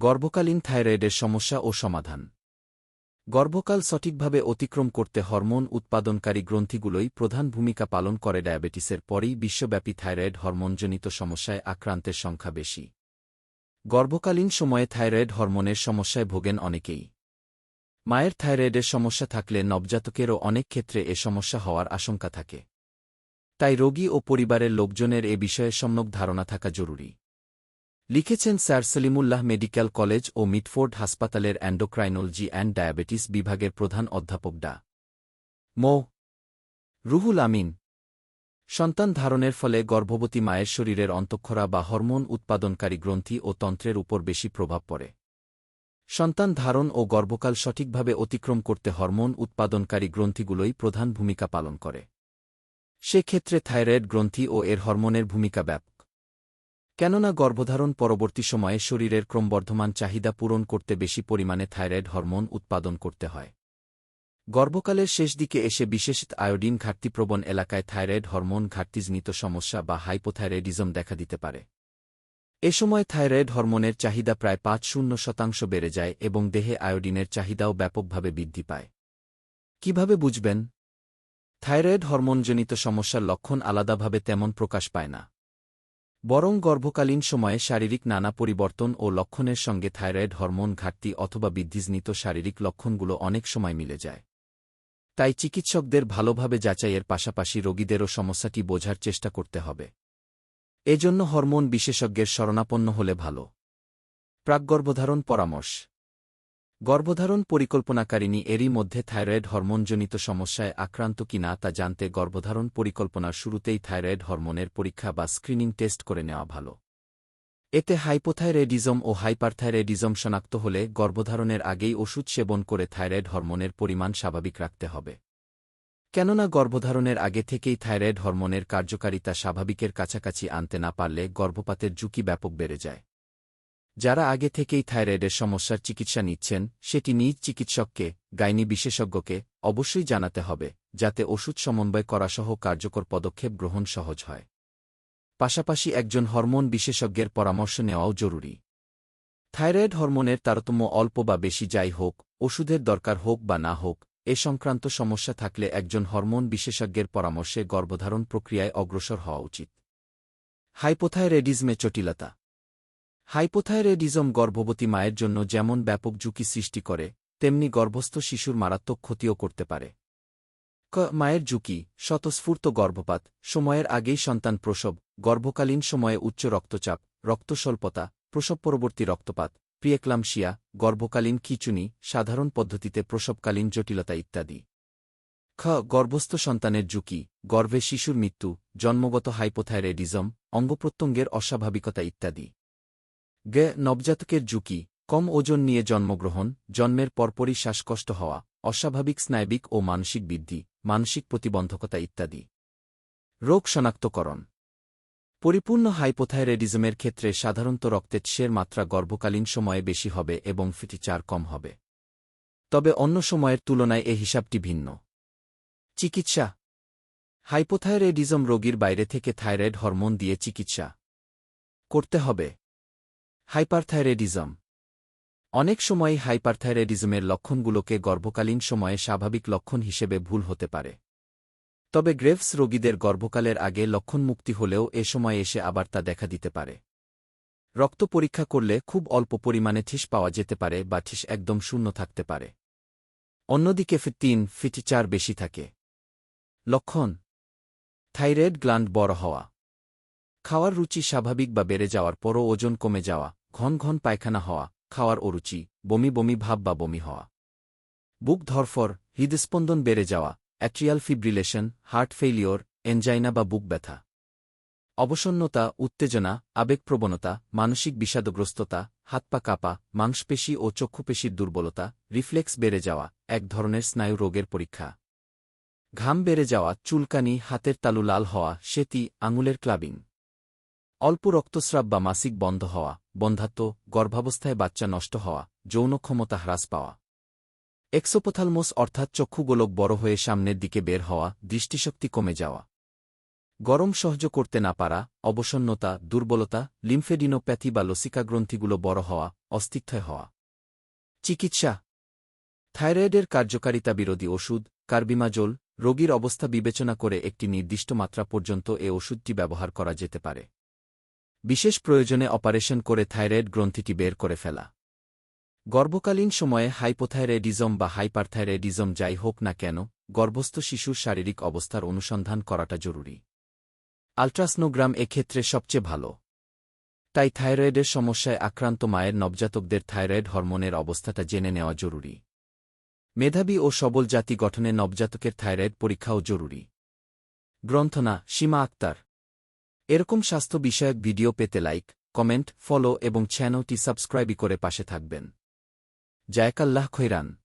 গর্ভকালীন থাইরয়েডের সমস্যা ও সমাধান। গর্ভকাল সঠিকভাবে অতিক্রম করতে হরমোন উৎপাদনকারী গ্রন্থিগুলোই প্রধান ভূমিকা পালন করে ডায়াবেটিসের পরেই বিশ্বব্যাপী থাইরয়েড হরমোনজনিত সমস্যায় আক্রান্তের সংখ্যা বেশি। গর্ভকালীন সময়ে থাইরয়েড হরমোনের সমস্যায় ভোগেন অনেকেই। মায়ের থাইরয়েডের সমস্যা থাকলে নবজাতকেরও অনেক ক্ষেত্রে এ সমস্যা হওয়ার আশঙ্কা থাকে। তাই রোগী ও পরিবারের লোকজনের এ বিষয়ে সম্যক ধারণা থাকা জরুরি। লিখেছেন স্যার সলিমুল্লাহ মেডিকেল কলেজ ও মিটফোর্ড হাসপাতালের অ্যান্ডোক্রাইনোলজি অ্যান্ড ডায়াবেটিস বিভাগের প্রধান অধ্যাপক ডা। মো. রুহুল আমিন। সন্তান ধারণের ফলে গর্ভবতী মায়ের শরীরের অন্তঃক্ষরা বা হরমোন উৎপাদনকারী গ্রন্থি ও তন্ত্রের উপর বেশি প্রভাব পড়ে। সন্তান ধারণ ও গর্ভকাল সঠিকভাবে অতিক্রম করতে হরমোন উৎপাদনকারী গ্রন্থিগুলোই প্রধান ভূমিকা পালন করে। সেক্ষেত্রে থাইরয়েড গ্রন্থি ও এর হরমোনের ভূমিকা ব্যাপক। কেননা গর্ভধারণ পরবর্তী সময়ে শরীরের ক্রমবর্ধমান চাহিদা পূরণ করতে বেশি পরিমাণে থাইরয়েড হরমোন উৎপাদন করতে হয়। গর্ভকালের শেষ দিকে এসে বিশেষ আয়োডিন ঘাটতিপ্রবণ এলাকায় থাইরয়েড হরমোন ঘাটতিজনিত সমস্যা বা হাইপোথাইরয়েডিজম দেখা দিতে পারে। এ সময় থাইরয়েড হরমোনের চাহিদা প্রায় পাঁচ শূন্য শতাংশ বেড়ে যায় এবং দেহে আয়োডিনের চাহিদাও ব্যাপকভাবে বৃদ্ধি পায়। কীভাবে বুঝবেন? থাইরয়েড হরমোনজনিত সমস্যার লক্ষণ আলাদাভাবে তেমন প্রকাশ পায় না। বরং গর্ভকালীন সময়ে শারীরিক নানা পরিবর্তন ও লক্ষণের সঙ্গে থাইরয়েড হরমোন ঘাটতি অথবা বৃদ্ধিজনিত শারীরিক লক্ষণগুলো অনেক সময় মিলে যায়। তাই চিকিৎসকদের ভালোভাবে যাচাইয়ের পাশাপাশি রোগীদেরও সমস্যাটি বোঝার চেষ্টা করতে হবে। এজন্য হরমোন বিশেষজ্ঞের শরণাপন্ন হলে ভালো। প্রাকগর্ভধারণ পরামর্শ। গর্ভধারণ পরিকল্পনাকারিণী এরই মধ্যে থাইরয়েড হরমোনজনিত সমস্যায় আক্রান্ত কিনা তা জানতে গর্ভধারণ পরিকল্পনার শুরুতেই থাইরয়েড হরমোনের পরীক্ষা বা স্ক্রিনিং টেস্ট করে নেওয়া ভালো। এতে হাইপোথাইরয়েডিজম ও হাইপারথাইরয়েডিজম শনাক্ত হলে গর্ভধারণের আগেই ওষুধ সেবন করে থাইরয়েড হরমোনের পরিমাণ স্বাভাবিক রাখতে হবে। কেননা গর্ভধারণের আগে থেকেই থাইরয়েড হরমোনের কার্যকারিতা স্বাভাবিকের কাছাকাছি আনতে না পারলে গর্ভপাতের ঝুঁকি ব্যাপক বেড়ে যায়। যারা আগে থেকেই থাইরয়েডের সমস্যার চিকিৎসা নিচ্ছেন, সেটি নিজ চিকিৎসককে, গাইনি বিশেষজ্ঞকে, অবশ্যই জানাতে হবে, যাতে ওষুধ সমন্বয় করাসহ কার্যকর পদক্ষেপ গ্রহণ সহজ হয়। পাশাপাশি একজন হরমোন বিশেষজ্ঞের পরামর্শ নেওয়াও জরুরি। থাইরয়েড হরমোনের তারতম্য অল্প বা বেশি যাই হোক, ওষুধের দরকার হোক বা না হোক, এ সংক্রান্ত সমস্যা থাকলে একজন হরমোন বিশেষজ্ঞের পরামর্শে গর্ভধারণ প্রক্রিয়ায় অগ্রসর হওয়া উচিত। হাইপোথাইরেডিজমে জটিলতা। হাইপোথাইরেডিজম গর্ভবতী মায়ের জন্য যেমন ব্যাপক ঝুঁকি সৃষ্টি করে, তেমনি গর্ভস্থ শিশুর মারাত্মক ক্ষতিও করতে পারে। ক, মায়ের ঝুঁকি, স্বতঃস্ফূর্ত গর্ভপাত, সময়ের আগেই সন্তান প্রসব, গর্ভকালীন সময়ে উচ্চ রক্তচাপ, রক্তস্বল্পতা, প্রসব পরবর্তী রক্তপাত প্রিয়েক্লামশিয়া গর্ভকালীন খিচুনি, সাধারণ পদ্ধতিতে প্রসবকালীন জটিলতা ইত্যাদি। খ, গর্ভস্থ সন্তানের ঝুঁকি, গর্ভে শিশুর মৃত্যু, জন্মগত হাইপোথাইরেডিজম অঙ্গপ্রত্যঙ্গের অস্বাভাবিকতা ইত্যাদি। গে নবজাতকের ঝুঁকি, কম ওজন নিয়ে জন্মগ্রহণ, জন্মের পরপরই শ্বাসকষ্ট হওয়া, অস্বাভাবিক স্নায়বিক ও মানসিক বৃদ্ধি, মানসিক প্রতিবন্ধকতা ইত্যাদি। রোগ শনাক্তকরণ। পরিপূর্ণ হাইপোথাইরেডিজমের ক্ষেত্রে সাধারণত রক্তের মাত্রা গর্ভকালীন সময়ে বেশি হবে এবং ফিটিচার কম হবে। তবে অন্য সময়ের তুলনায় এ হিসাবটি ভিন্ন। চিকিৎসা। হাইপোথাইরেডিজম রোগীর বাইরে থেকে থাইরয়েড হরমোন দিয়ে চিকিৎসা। করতে হবে। হাইপারথাইরেডিজম অনেক সময় হাইপারথাইরেডিজমের লক্ষণগুলোকে গর্ভকালীন সময়ে স্বাভাবিক লক্ষণ হিসেবে ভুল হতে পারে। তবে গ্রেভস রোগীদের গর্ভকালের আগে লক্ষণমুক্তি হলেও এ সময় এসে আবার তা দেখা দিতে পারে। রক্ত পরীক্ষা করলে খুব অল্প পরিমাণে ঠিস পাওয়া যেতে পারে বা ঠিস একদম শূন্য থাকতে পারে। অন্যদিকে তিন ফিটি চার বেশি থাকে। লক্ষণ, থাইরয়েড গ্ল্যান্ড বড় হওয়া। খাওয়ার রুচি স্বাভাবিক বা বেড়ে যাওয়ার পরও ওজন কমে যাওয়া, ঘন ঘন পায়খানা হওয়া, খাওয়ার অরুচি, বমি বমি ভাব বা বমি হওয়া। বুক ধরফর, হৃদস্পন্দন বেড়ে যাওয়া, atrial fibrillation, heart failure, angina বা বুক ব্যথা। অবসন্নতা, উত্তেজনা, আবেগপ্রবণতা, মানসিক বিষাদগ্রস্ততা, হাত পা কাপা, মাংসপেশি ও চক্ষুপেশির দুর্বলতা, রিফ্লেক্স বেড়ে যাওয়া, এক ধরনের স্নায়ু রোগের পরীক্ষা। ঘাম বেড়ে যাওয়া, চুলকানি, হাতের তালু লাল হওয়া, সেতি, আঙুলের ক্লাবিং। অল্প রক্তস্রাব বা মাসিক বন্ধ হওয়া, বন্ধাত্ম, গর্ভাবস্থায় বাচ্চা নষ্ট হওয়া, যৌন ক্ষমতা হ্রাস পাওয়া। এক্সোপোথালমোস অর্থাৎ চক্ষুগোলক বড় হয়ে সামনের দিকে বের হওয়া, দৃষ্টিশক্তি কমে যাওয়া। গরম সহ্য করতে না পারা, অবসন্নতা, দুর্বলতা, লিম্ফেডিনোপ্যাথি বা লসিকা গ্রন্থিগুলো বড় হওয়া অস্তিত্বয় হওয়া। চিকিৎসা। থাইরয়েডের কার্যকারিতা বিরোধী ওষুধ, কার্বিমাজোল, রোগীর অবস্থা বিবেচনা করে একটি নির্দিষ্ট মাত্রা পর্যন্ত এ ওষুধটি ব্যবহার করা যেতে পারে। বিশেষ প্রয়োজনে অপারেশন করে থাইরয়েড গ্রন্থিটি বের করে ফেলা। গর্ভকালীন সময়ে হাইপোথাইরয়েডিজম বা হাইপারথাইরয়েডিজম যাই হোক না কেন, গর্ভস্থ শিশুর শারীরিক অবস্থার অনুসন্ধান করাটা জরুরি। আল্ট্রাসনোগ্রাম এক্ষেত্রে সবচেয়ে ভালো। তাই থাইরয়েডের সমস্যায় আক্রান্ত মায়ের নবজাতকদের থাইরয়েড হরমোনের অবস্থাটা জেনে নেওয়া জরুরি। মেধাবী ও সবল জাতি গঠনে নবজাতকের থাইরয়েড পরীক্ষাও জরুরি। গ্রন্থনা, সীমা আক্তার। এরকম স্বাস্থ্য বিষয়ক ভিডিও পেতে লাইক, কমেন্ট, ফলো এবং চ্যানেলটি সাবস্ক্রাইবই করে পাশে থাকবেন। জায়কাল্লাহ খৈরান।